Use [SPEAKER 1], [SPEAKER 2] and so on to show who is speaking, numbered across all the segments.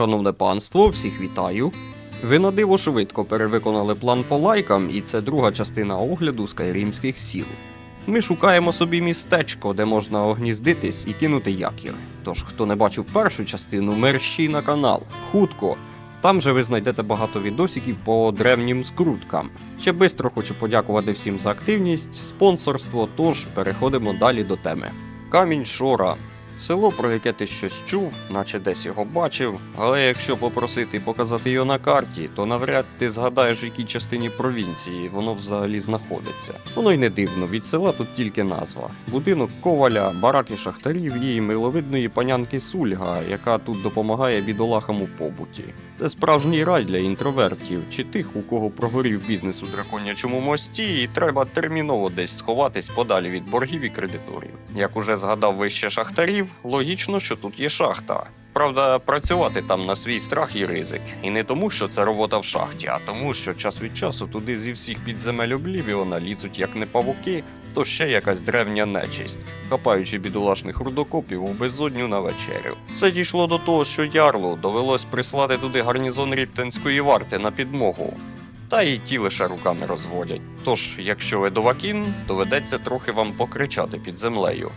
[SPEAKER 1] Шановне панство, всіх вітаю. Ви на диво швидко перевиконали план по лайкам, і це друга частина огляду скайрімських сіл. Ми шукаємо собі містечко, де можна огніздитись і кинути якір. Тож, хто не бачив першу частину, мерщій на канал. Хутко. Там же ви знайдете багато відосиків по древнім скруткам. Ще бистро хочу подякувати всім за активність, спонсорство, тож переходимо далі до теми. Камінь Шора. Село, про яке ти щось чув, наче десь його бачив, але якщо попросити показати його на карті, то навряд ти згадаєш, в якій частині провінції воно взагалі знаходиться. Воно й не дивно, від села тут тільки назва. Будинок коваля, бараки шахтарів і миловидної панянки Сульга, яка тут допомагає бідолахам у побуті. Це справжній рай для інтровертів чи тих, у кого прогорів бізнес у драконячому мості, і треба терміново десь сховатись подалі від боргів і кредиторів. Як уже згадав вище шахтарів, логічно, що тут є шахта. Правда, працювати там на свій страх і ризик. І не тому, що це робота в шахті, а тому, що час від часу туди зі всіх підземель Облівіона лізуть як не павуки, то ще якась древня нечисть, хапаючи бідолашних рудокопів у безодню на вечерю. Все дійшло до того, що ярлу довелось прислати туди гарнізон ріптенської варти на підмогу. Та і ті лише руками розводять. Тож, якщо ви довакін, доведеться трохи вам покричати під землею.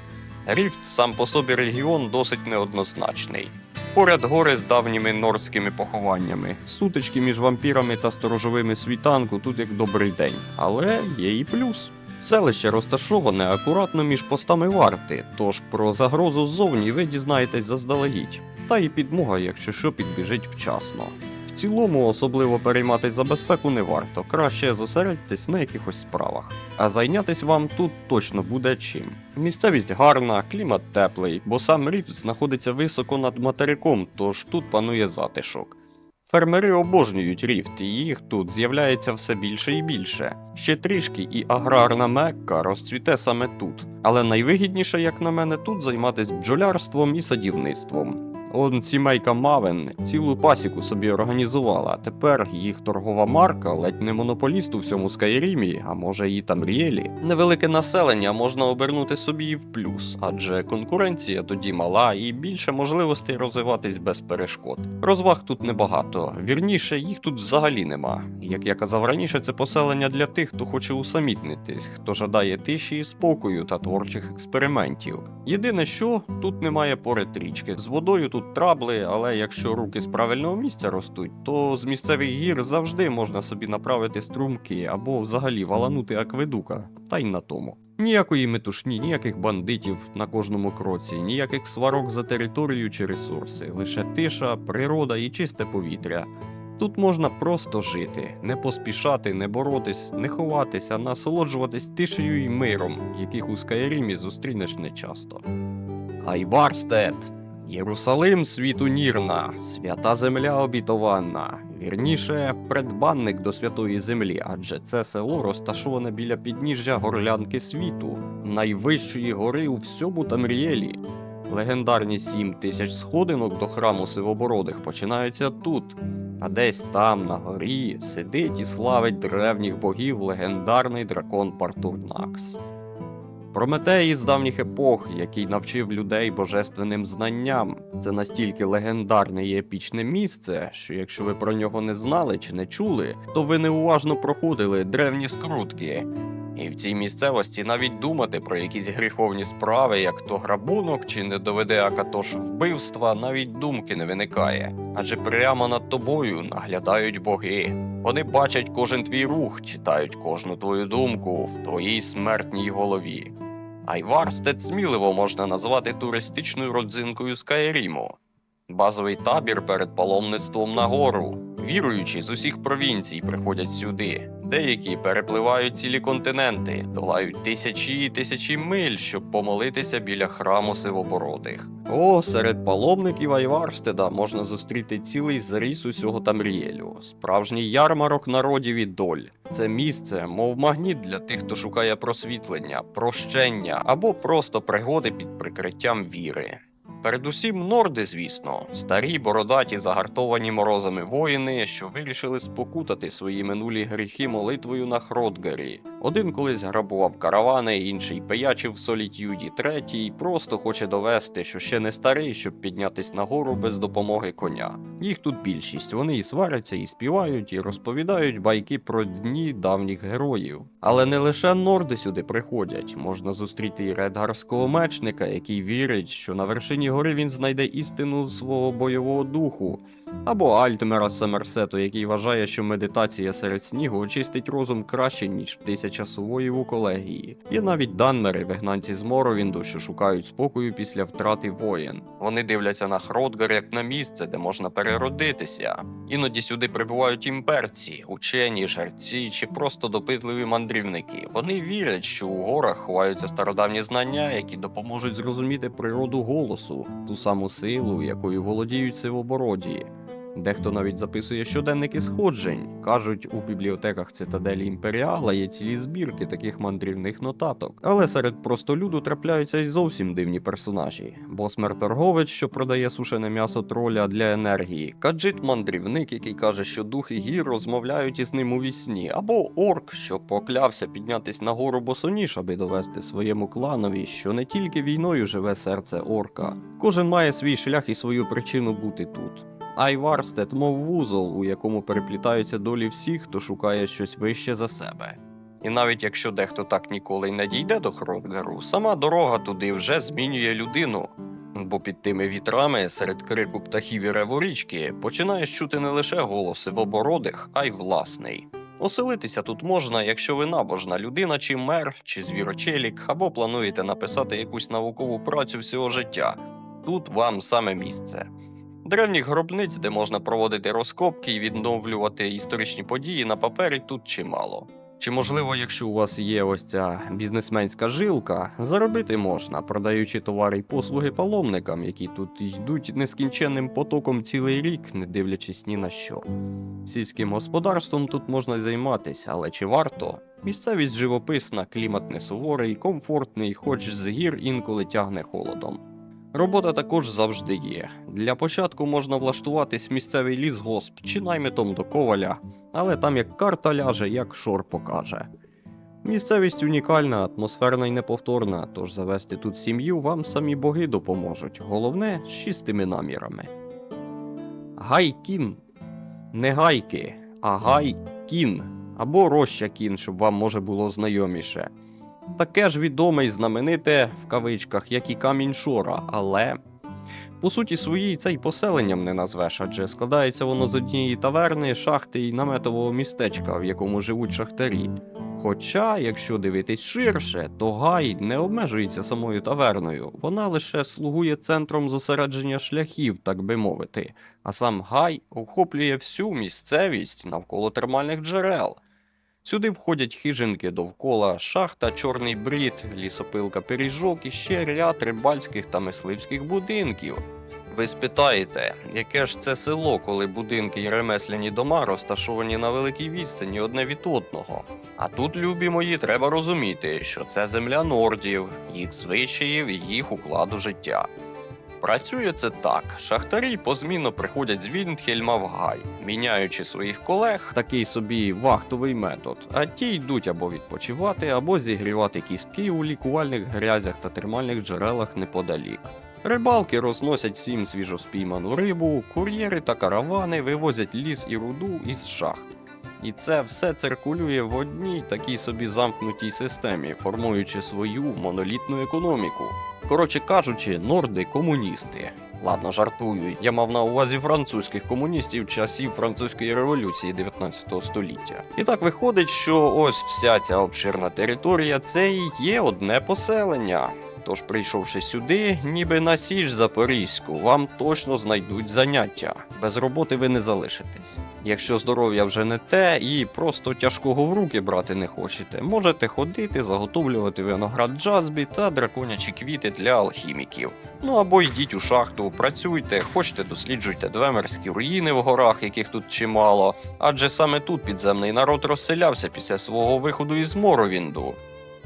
[SPEAKER 1] Ріфт сам по собі регіон досить неоднозначний. Поряд гори з давніми норськими похованнями, сутички між вампірами та сторожовими світанку тут як добрий день. Але є і плюс. Селище розташоване акуратно між постами варти, тож про загрозу ззовні ви дізнаєтесь заздалегідь. Та і підмога, якщо що, підбіжить вчасно. В цілому особливо перейматись за безпеку не варто, краще зосередьтесь на якихось справах. А зайнятись вам тут точно буде чим. Місцевість гарна, клімат теплий, бо сам ріф знаходиться високо над материком, тож тут панує затишок. Фермери обожнюють ріфт, і їх тут з'являється все більше і більше. Ще трішки і аграрна мекка розцвіте саме тут. Але найвигідніше, як на мене, тут займатися бджолярством і садівництвом. Он сімейка Мавен цілу пасіку собі організувала, а тепер їх торгова марка ледь не монополіст у всьому Скайрімі, а може і Тамрієлі. Невелике населення можна обернути собі в плюс, адже конкуренція тоді мала і більше можливостей розвиватись без перешкод. Розваг тут небагато, вірніше, їх тут взагалі нема. Як я казав раніше, це поселення для тих, хто хоче усамітнитись, хто жадає тиші і спокою та творчих експериментів. Єдине, що тут немає поряд річки. З водою тут трабли, але якщо руки з правильного місця ростуть, то з місцевих гір завжди можна собі направити струмки або взагалі валанути акведука, та й на тому. Ніякої метушні, ніяких бандитів на кожному кроці, ніяких сварок за територію чи ресурси, лише тиша, природа і чисте повітря. Тут можна просто жити, не поспішати, не боротись, не ховатись, а насолоджуватись тишею і миром, яких у Скайрімі зустрінеш нечасто. Айварстет! Єрусалим світу Нірна, свята земля обітованна, вірніше, предбанник до святої землі, адже це село розташоване біля підніжжя горлянки світу, найвищої гори у всьому Тамрієлі. Легендарні сім тисяч сходинок до храму сивобородих починаються тут, а десь там, на горі, сидить і славить древніх богів легендарний дракон Партурнакс. Прометей із давніх епох, який навчив людей божественним знанням. Це настільки легендарне і епічне місце, що якщо ви про нього не знали чи не чули, то ви неуважно проходили древні скрутки. І в цій місцевості навіть думати про якісь гріховні справи, як то грабунок чи не доведе акатош вбивства, навіть думки не виникає. Адже прямо над тобою наглядають боги. Вони бачать кожен твій рух, читають кожну твою думку в твоїй смертній голові. Айварстед сміливо можна назвати туристичною родзинкою Скайріму. Базовий табір перед паломництвом на гору. Віруючі з усіх провінцій приходять сюди. Деякі перепливають цілі континенти, долають тисячі і тисячі миль, щоб помолитися біля храму сивобородих. О, серед паломників Айварстеда можна зустріти цілий заріс усього Тамрієлю, справжній ярмарок народів і доль. Це місце, мов магніт для тих, хто шукає просвітлення, прощення або просто пригоди під прикриттям віри. Передусім норди, звісно, старі бородаті, загартовані морозами воїни, що вирішили спокутати свої минулі гріхи молитвою на Хродгері. Один колись грабував каравани, інший пиячив в солітюді, третій просто хоче довести, що ще не старий, щоб піднятись нагору без допомоги коня. Їх тут більшість. Вони і сваряться, і співають, і розповідають байки про дні давніх героїв. Але не лише норди сюди приходять. Можна зустріти і редгарського мечника, який вірить, що на вершині гори він знайде істину свого бойового духу. Або Альтмера Самерсету, який вважає, що медитація серед снігу очистить розум краще, ніж тисяча сувоїв у колегії. Є навіть данмери, вигнанці з Моровінду, що шукають спокою після втрати воєн. Вони дивляться на Хродгар як на місце, де можна переродитися. Іноді сюди прибувають імперці, учені, жерці чи просто допитливі мандрівники. Вони вірять, що у горах ховаються стародавні знання, які допоможуть зрозуміти природу голосу, ту саму силу, якою володіють сивобороді. Дехто навіть записує щоденники сходжень. Кажуть, у бібліотеках цитаделі імперіала є цілі збірки таких мандрівних нотаток. Але серед простолюду трапляються й зовсім дивні персонажі. Босмер торговець, що продає сушене м'ясо троля для енергії, каджит мандрівник, який каже, що духи гір розмовляють із ним у вісні, або орк, що поклявся піднятись на гору босоніж, аби довести своєму кланові, що не тільки війною живе серце орка. Кожен має свій шлях і свою причину бути тут. Айварстет, мов вузол, у якому переплітаються долі всіх, хто шукає щось вище за себе. І навіть якщо дехто так ніколи й не дійде до Хродгару, сама дорога туди вже змінює людину. Бо під тими вітрами, серед крику птахів і реву річки, починаєш чути не лише голоси в обородих, а й власний. Оселитися тут можна, якщо ви набожна людина, чи мер, чи звірочелік, або плануєте написати якусь наукову працю всього життя. Тут вам саме місце. Древніх гробниць, де можна проводити розкопки і відновлювати історичні події на папері, тут чимало. Чи можливо, якщо у вас є ось ця бізнесменська жилка, заробити можна, продаючи товари й послуги паломникам, які тут йдуть нескінченним потоком цілий рік, не дивлячись ні на що. Сільським господарством тут можна займатися, але чи варто? Місцевість живописна, клімат не суворий, комфортний, хоч з гір інколи тягне холодом. Робота також завжди є. Для початку можна влаштуватись місцевий лісгосп чи наймитом до коваля, але там як карта ляже, як шор покаже. Місцевість унікальна, атмосферна і неповторна, тож завести тут сім'ю вам самі боги допоможуть. Головне з чистими намірами. Гайкін. Не гайки, а гайкін. Або рощакін, щоб вам може було знайоміше. Таке ж відоме і знамените в кавичках, як і камінь Шора, але по суті своїй це й поселенням не назвеш, адже складається воно з однієї таверни, шахти і наметового містечка, в якому живуть шахтарі. Хоча, якщо дивитись ширше, то гай не обмежується самою таверною, вона лише слугує центром зосередження шляхів, так би мовити, а сам гай охоплює всю місцевість навколо термальних джерел. Сюди входять хижинки довкола, шахта, чорний брід, лісопилка пиріжок і ще ряд рибальських та мисливських будинків. Ви спитаєте, яке ж це село, коли будинки і ремесляні дома розташовані на великій відстані одне від одного? А тут, любі мої, треба розуміти, що це земля нордів, їх звичаїв і їх укладу життя. Працює це так: шахтарі позмінно приходять з Віндхельма в Гай, міняючи своїх колег, такий собі вахтовий метод. А ті йдуть або відпочивати, або зігрівати кістки у лікувальних грязях та термальних джерелах неподалік. Рибалки розносять всім свіжоспійману рибу, кур'єри та каравани вивозять ліс і руду із шахт. І це все циркулює в одній такій собі замкнутій системі, формуючи свою монолітну економіку. Коротше кажучи, норди комуністи. Ладно, жартую. Я мав на увазі французьких комуністів часів французької революції 19 століття. І так виходить, що ось вся ця обширна територія це і є одне поселення. Тож, прийшовши сюди, ніби на Січ Запорізьку, вам точно знайдуть заняття. Без роботи ви не залишитесь. Якщо здоров'я вже не те і просто тяжкого в руки брати не хочете, можете ходити, заготовлювати виноград джазбі та драконячі квіти для алхіміків. Ну або йдіть у шахту, працюйте, хочете досліджуйте двемерські руїни в горах, яких тут чимало, адже саме тут підземний народ розселявся після свого виходу із Моровінду.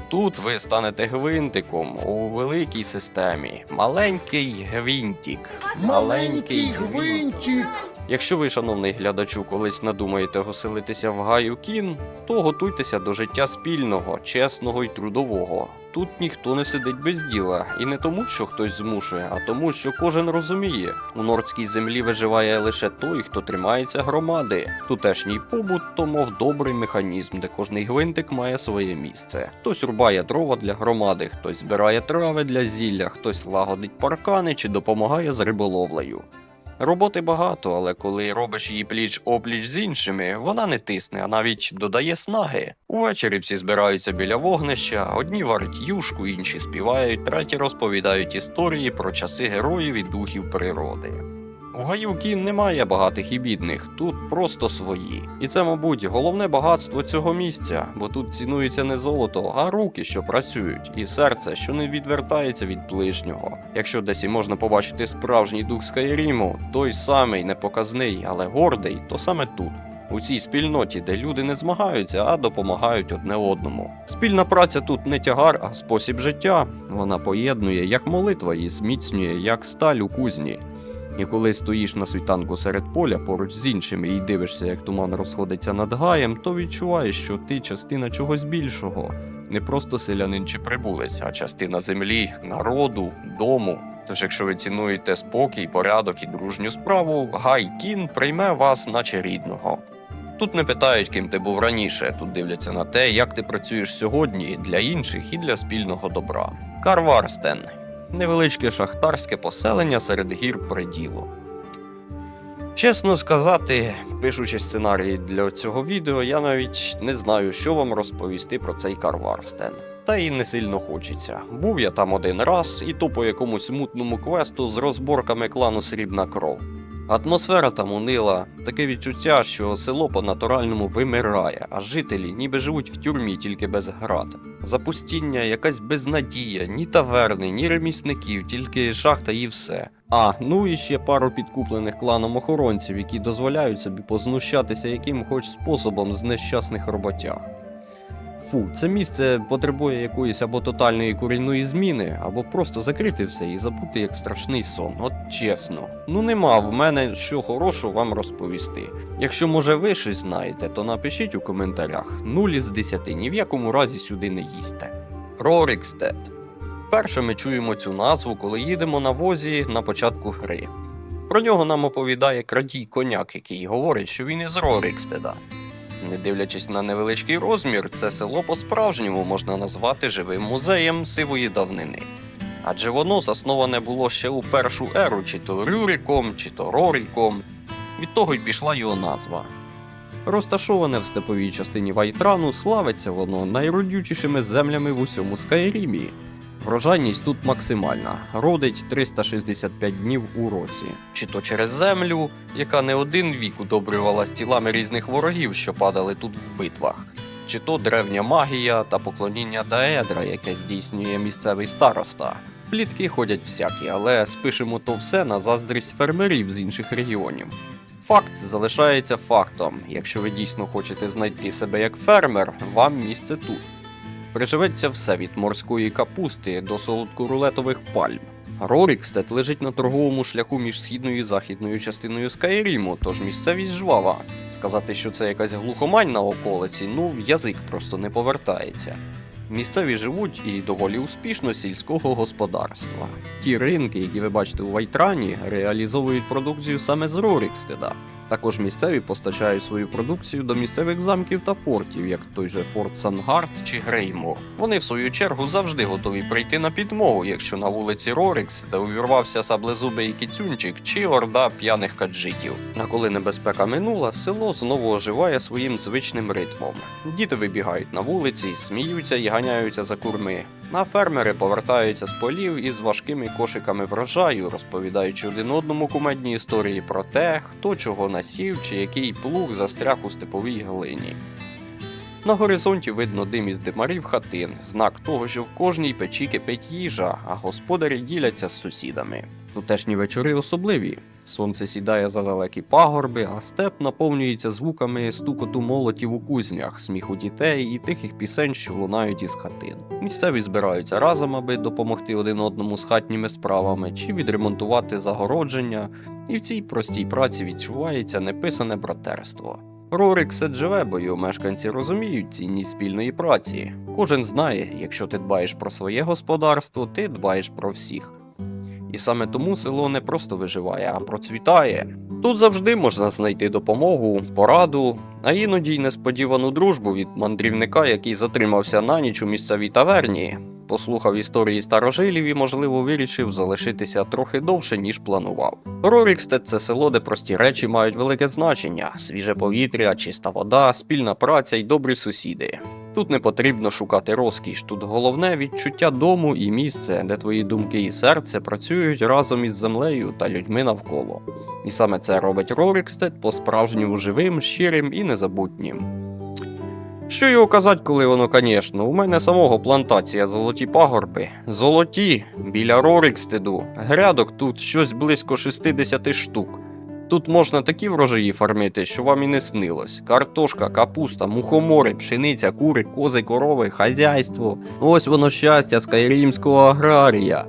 [SPEAKER 1] Тут ви станете гвинтиком у великій системі. Маленький гвинтик.
[SPEAKER 2] Маленький гвинтик.
[SPEAKER 1] Якщо ви, шановний глядачу, колись надумаєте оселитися в гаю кін, то готуйтеся до життя спільного, чесного і трудового. Тут ніхто не сидить без діла, і не тому, що хтось змушує, а тому, що кожен розуміє, у нордській землі виживає лише той, хто тримається громади. Тутешній побут то мов добрий механізм, де кожний гвинтик має своє місце. Хтось рубає дрова для громади, хтось збирає трави для зілля, хтось лагодить паркани чи допомагає з риболовлею. Роботи багато, але коли робиш її пліч опліч з іншими, вона не тисне, а навіть додає снаги. Увечері всі збираються біля вогнища, одні варять юшку, інші співають, треті розповідають історії про часи героїв і духів природи. У кін немає багатих і бідних, тут просто свої. І це, мабуть, головне багатство цього місця, бо тут цінується не золото, а руки, що працюють, і серце, що не відвертається від ближнього. Якщо десь і можна побачити справжній дух Скайріму, той самий непоказний, але гордий, то саме тут. У цій спільноті, де люди не змагаються, а допомагають одне одному. Спільна праця тут не тягар, а спосіб життя. Вона поєднує як молитва і зміцнює, як сталь у кузні. І коли стоїш на світанку серед поля поруч з іншими і дивишся, як туман розходиться над гаєм, то відчуваєш, що ти частина чогось більшого, не просто селянин чи прибулець, а частина землі, народу, дому. Тож, якщо ви цінуєте спокій, порядок і дружню справу, гай кін прийме вас, наче рідного. Тут не питають, ким ти був раніше, тут дивляться на те, як ти працюєш сьогодні для інших і для спільного добра. Карварстен невеличке шахтарське поселення серед гір приділу. Чесно сказати, пишучи сценарій для цього відео, я навіть не знаю, що вам розповісти про цей Карварстен. Та й не сильно хочеться. Був я там один раз, і то по якомусь мутному квесту з розборками клану Срібна кров. Атмосфера там унила, таке відчуття, що село по-натуральному вимирає, а жителі ніби живуть в тюрмі тільки без град. Запустіння, якась безнадія, ні таверни, ні ремісників, тільки шахта і все. А, ну і ще пару підкуплених кланом охоронців, які дозволяють собі познущатися яким хоч способом з нещасних роботяг. Фу, це місце потребує якоїсь або тотальної корінної зміни, або просто закрити все і забути як страшний сон. От чесно. Ну нема в мене що хорошого вам розповісти. Якщо може ви щось знаєте, то напишіть у коментарях. Нуль із 10 ні в якому разі сюди не їсте. Рорікстед. Вперше ми чуємо цю назву, коли їдемо на возі на початку гри. Про нього нам оповідає крадій коняк, який говорить, що він із Рорікстеда. Не дивлячись на невеличкий розмір, це село по-справжньому можна назвати живим музеєм сивої давнини. Адже воно засноване було ще у першу еру, чи то Рюриком, чи то Роріком. Від того й пішла його назва. Розташоване в степовій частині Вайтрану, славиться воно найродючішими землями в усьому Скайрімі. Врожайність тут максимальна, родить 365 днів у році. Чи то через землю, яка не один вік удобрювалась тілами різних ворогів, що падали тут в битвах, чи то древня магія та поклоніння Даедра, яке здійснює місцевий староста. Плітки ходять всякі, але спишемо то все на заздрість фермерів з інших регіонів. Факт залишається фактом. Якщо ви дійсно хочете знайти себе як фермер, вам місце тут. Приживеться все від морської капусти до солодкорулетових пальм. Рорікстед лежить на торговому шляху між східною і західною частиною Скайріму, тож місцевість жвава. Сказати, що це якась глухомань на околиці, ну язик просто не повертається. Місцеві живуть і доволі успішно сільського господарства. Ті ринки, які ви бачите у Вайтрані, реалізовують продукцію саме з Рорікстеда. Також місцеві постачають свою продукцію до місцевих замків та фортів, як той же Форт Сангард чи Греймор. Вони в свою чергу завжди готові прийти на підмогу, якщо на вулиці Рорікс, де увірвався саблезубий кицюнчик чи орда п'яних каджитів. А коли небезпека минула, село знову оживає своїм звичним ритмом. Діти вибігають на вулиці, сміються і ганяються за курми. А фермери повертаються з полів із важкими кошиками врожаю, розповідаючи один одному кумедні історії про те, хто чого насів чи який плуг застряг у степовій глині. На горизонті видно дим із димарів хатин, знак того, що в кожній печі кипить їжа, а господарі діляться з сусідами. Тутешні вечори особливі. Сонце сідає за далекі пагорби, а степ наповнюється звуками стукоту молотів у кузнях, сміху дітей і тихих пісень, що лунають із хатин. Місцеві збираються разом, аби допомогти один одному з хатніми справами чи відремонтувати загородження, і в цій простій праці відчувається неписане братерство. Рорик все живе, бо його мешканці розуміють цінність спільної праці. Кожен знає, якщо ти дбаєш про своє господарство, ти дбаєш про всіх. І саме тому село не просто виживає, а процвітає. Тут завжди можна знайти допомогу, пораду, а іноді й несподівану дружбу від мандрівника, який затримався на ніч у місцевій таверні, послухав історії старожилів і, можливо, вирішив залишитися трохи довше, ніж планував. Рорікстед це село, де прості речі мають велике значення: свіже повітря, чиста вода, спільна праця й добрі сусіди. Тут не потрібно шукати розкіш, тут головне відчуття дому і місце, де твої думки і серце працюють разом із землею та людьми навколо. І саме це робить Рорікстед по-справжньому живим, щирим і незабутнім. Що його казати, коли воно, звісно, у мене самого плантація золоті пагорби. Золоті біля Рорікстеду. Грядок тут щось близько 60 штук. Тут можна такі врожаї фармити, що вам і не снилось. Картошка, капуста, мухомори, пшениця, кури, кози, корови, хазяйство. Ось воно щастя скайрімського аграрія.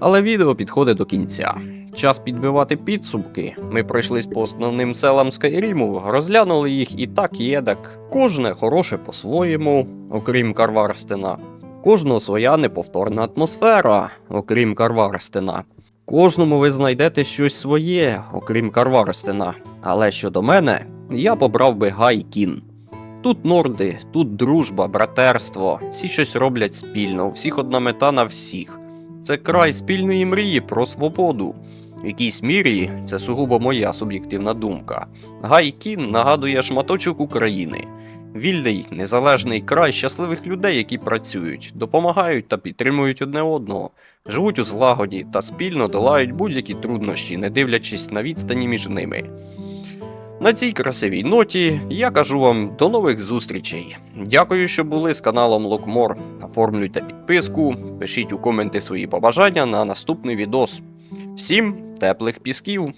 [SPEAKER 1] Але відео підходить до кінця. Час підбивати підсумки. Ми пройшлись по основним селам Скайріму, розглянули їх і так і едак. Кожне хороше по-своєму, окрім Карварстена. Кожного своя неповторна атмосфера, окрім Карварстена. Кожному ви знайдете щось своє, окрім Карварстена. Але щодо мене, я побрав би Гайкін. Тут норди, тут дружба, братерство, всі щось роблять спільно, у всіх одна мета на всіх. Це край спільної мрії про свободу. В якійсь мірі це сугубо моя суб'єктивна думка. Гайкін нагадує шматочок України. Вільний, незалежний край щасливих людей, які працюють, допомагають та підтримують одне одного, живуть у злагоді та спільно долають будь-які труднощі, не дивлячись на відстані між ними. На цій красивій ноті я кажу вам до нових зустрічей. Дякую, що були з каналом Локмор. Оформлюйте підписку, пишіть у коменти свої побажання на наступний відос. Всім теплих пісків!